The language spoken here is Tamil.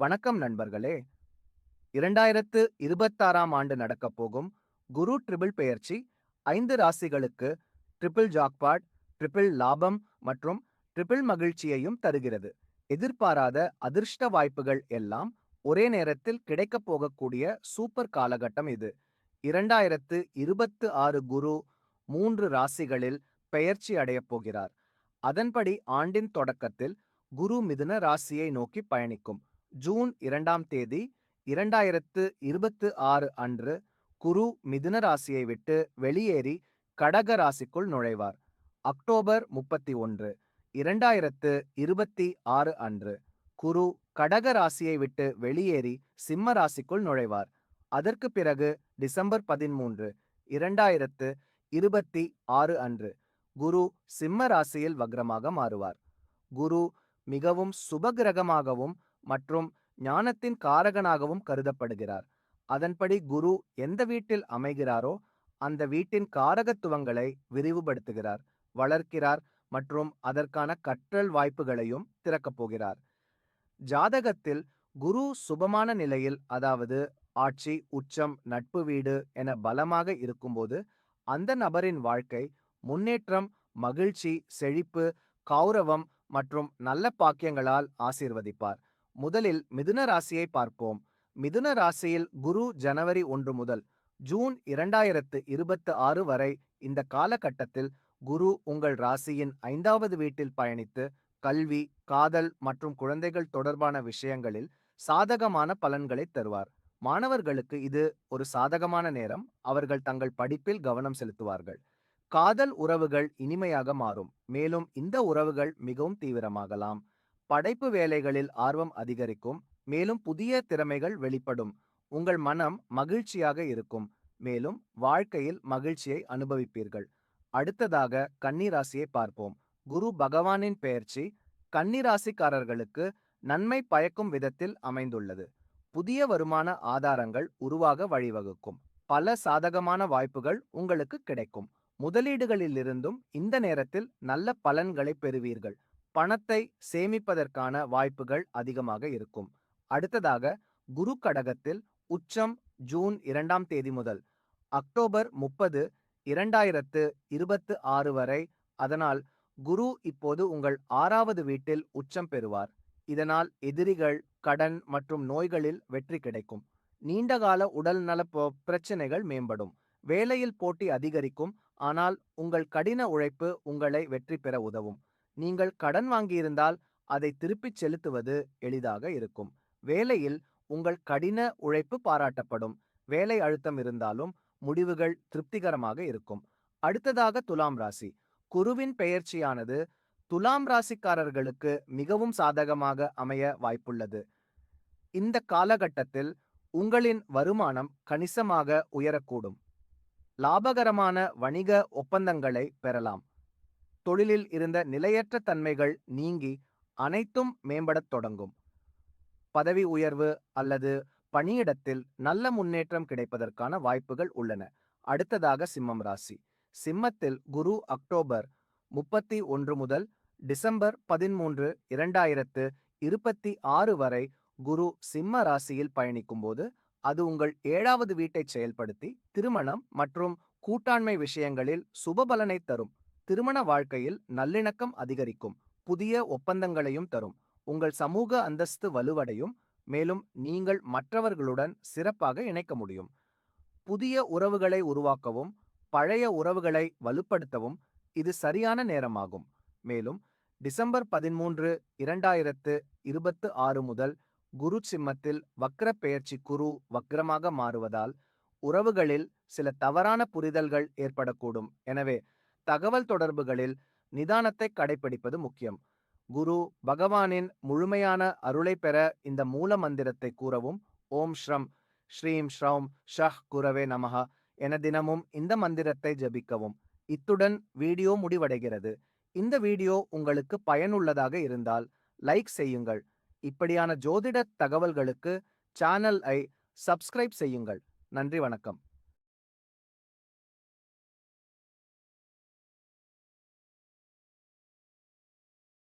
வணக்கம் நண்பர்களே. இரண்டாயிரத்து இருபத்தாறாம் ஆண்டு நடக்கப் போகும் குரு ட்ரிபிள் பெயர்ச்சி ஐந்து ராசிகளுக்கு ட்ரிபிள் ஜாக்பாட் ட்ரிபிள் லாபம் மற்றும் ட்ரிபிள் மகிழ்ச்சியையும் தருகிறது. எதிர்பாராத அதிர்ஷ்ட வாய்ப்புகள் எல்லாம் ஒரே நேரத்தில் கிடைக்கப் போகக்கூடிய சூப்பர் காலகட்டம் இது. இரண்டாயிரத்து இருபத்து ஆறு குரு மூன்று ராசிகளில் பெயர்ச்சி அடையப் போகிறார். அதன்படி ஆண்டின் தொடக்கத்தில் குரு மிதுன ராசியை நோக்கி பயணிக்கும். ஜூன் இரண்டாம் தேதி இரண்டாயிரத்து இருபத்து ஆறு அன்று குரு மிதுன ராசியை விட்டு வெளியேறி கடக ராசிக்குள் நுழைவார். அக்டோபர் முப்பத்தி ஒன்று இரண்டாயிரத்து இருபத்தி ஆறு அன்று குரு கடக ராசியை விட்டு வெளியேறி சிம்ம ராசிக்குள் நுழைவார். அதற்கு பிறகு டிசம்பர் பதிமூன்று இரண்டாயிரத்து இருபத்தி ஆறு அன்று குரு சிம்ம ராசியில் வக்ரமாக மாறுவார். குரு மிகவும் சுபகிரகமாகவும் மற்றும் ஞானத்தின் காரகனாகவும் கருதப்படுகிறார். அதன்படி குரு எந்த வீட்டில் அமைகிறாரோ அந்த வீட்டின் காரகத்துவங்களை விரிவுபடுத்துகிறார் வளர்க்கிறார் மற்றும் அதற்கான கற்றல் வாய்ப்புகளையும் திறக்கப் போகிறார். ஜாதகத்தில் குரு சுபமான நிலையில் அதாவது ஆட்சி உச்சம் நட்பு வீடு என பலமாக இருக்கும்போது அந்த நபரின் வாழ்க்கை முன்னேற்றம் மகிழ்ச்சி செழிப்பு கௌரவம் மற்றும் நல்ல பாக்கியங்களால் ஆசீர்வதிப்பார். முதலில் மிதுன ராசியை பார்ப்போம். மிதுன ராசியில் குரு ஜனவரி ஒன்று முதல் ஜூன் இரண்டாயிரத்து இருபத்து ஆறு வரை இந்த காலகட்டத்தில் குரு உங்கள் ராசியின் ஐந்தாவது வீட்டில் பயணித்து கல்வி காதல் மற்றும் குழந்தைகள் தொடர்பான விஷயங்களில் சாதகமான பலன்களை தருவார். மாணவர்களுக்கு இது ஒரு சாதகமான நேரம். அவர்கள் தங்கள் படிப்பில் கவனம் செலுத்துவார்கள். காதல் உறவுகள் இனிமையாக மாறும். மேலும் இந்த உறவுகள் மிகவும் தீவிரமாகலாம். படைப்பு வேலைகளில் ஆர்வம் அதிகரிக்கும். மேலும் புதிய திறமைகள் வெளிப்படும். உங்கள் மனம் மகிழ்ச்சியாக இருக்கும். மேலும் வாழ்க்கையில் மகிழ்ச்சியை அனுபவிப்பீர்கள். அடுத்ததாக கன்னிராசியை பார்ப்போம். குரு பகவானின் பெயர்ச்சி கன்னிராசிக்காரர்களுக்கு நன்மை பயக்கும் விதத்தில் அமைந்துள்ளது. புதிய வருமான ஆதாரங்கள் உருவாக வழிவகுக்கும். பல சாதகமான வாய்ப்புகள் உங்களுக்கு கிடைக்கும். முதலீடுகளிலிருந்தும் இந்த நேரத்தில் நல்ல பலன்களை பெறுவீர்கள். பணத்தை சேமிப்பதற்கான வாய்ப்புகள் அதிகமாக இருக்கும். அடுத்ததாக குரு கடகத்தில் உச்சம் ஜூன் இரண்டாம் தேதி முதல் அக்டோபர் முப்பது இரண்டாயிரத்து இருபத்து ஆறு வரை. அதனால் குரு இப்போது உங்கள் ஆறாவது வீட்டில் உச்சம் பெறுவார். இதனால் எதிரிகள் கடன் மற்றும் நோய்களில் வெற்றி கிடைக்கும். நீண்டகால உடல் நல பிரச்சனைகள் மேம்படும். வேலையில் போட்டி அதிகரிக்கும். ஆனால் உங்கள் கடின உழைப்பு உங்களை வெற்றி பெற உதவும். நீங்கள் கடன் வாங்கியிருந்தால் அதை திருப்பிச் செலுத்துவது எளிதாக இருக்கும். வேலையில் உங்கள் கடின உழைப்பு பாராட்டப்படும். வேலை அழுத்தம் இருந்தாலும் முடிவுகள் திருப்திகரமாக இருக்கும். அடுத்ததாக துலாம் ராசி. குருவின் பெயர்ச்சியானது துலாம் ராசிக்காரர்களுக்கு மிகவும் சாதகமாக அமைய வாய்ப்புள்ளது. இந்த காலகட்டத்தில் உங்களின் வருமானம் கணிசமாக உயரக்கூடும். லாபகரமான வணிக ஒப்பந்தங்களை பெறலாம். தொழிலில் இருந்த நிலையற்ற தன்மைகள் நீங்கி அனைத்தும் மேம்படத் தொடங்கும். பதவி உயர்வு அல்லது பணியிடத்தில் நல்ல முன்னேற்றம் கிடைப்பதற்கான வாய்ப்புகள் உள்ளன. அடுத்ததாக சிம்மம் ராசி. சிம்மத்தில் குரு அக்டோபர் முப்பத்தி ஒன்று முதல் டிசம்பர் பதிமூன்று இரண்டாயிரத்து இருபத்தி ஆறு வரை குரு சிம்ம ராசியில் பயணிக்கும் போது அது உங்கள் ஏழாவது வீட்டை செயல்படுத்தி திருமணம் மற்றும் கூட்டாண்மை விஷயங்களில் சுபபலனை தரும். திருமண வாழ்க்கையில் நல்லிணக்கம் அதிகரிக்கும் புதிய ஒப்பந்தங்களையும் தரும். உங்கள் சமூக அந்தஸ்து வலுவடையும் மேலும் நீங்கள் மற்றவர்களுடன் சிறப்பாக இணைக்க முடியும். புதிய உறவுகளை உருவாக்கவும் பழைய உறவுகளை வலுப்படுத்தவும் இது சரியான நேரமாகும். மேலும் டிசம்பர் பதிமூன்று இரண்டாயிரத்து இருபத்து ஆறு முதல் குரு சிம்மத்தில் வக்ர பெயர்ச்சி குரு வக்ரமாக மாறுவதால் உறவுகளில் சில தவறான புரிதல்கள் ஏற்படக்கூடும். எனவே தகவல் தொடர்புகளில் நிதானத்தை கடைபிடிப்பது முக்கியம். குரு பகவானின் முழுமையான அருளை பெற இந்த மூல மந்திரத்தை கூறவும் ஓம் ஸ்ரம் ஸ்ரீம் ஸ்ரௌம் ஷஹ் குரவே நமஹா என தினமும் இந்த மந்திரத்தை ஜபிக்கவும். இத்துடன் வீடியோ முடிவடைகிறது. இந்த வீடியோ உங்களுக்கு பயனுள்ளதாக இருந்தால் லைக் செய்யுங்கள். இப்படியான ஜோதிட தகவல்களுக்கு சேனல் ஐ சப்ஸ்கிரைப் செய்யுங்கள். நன்றி வணக்கம்.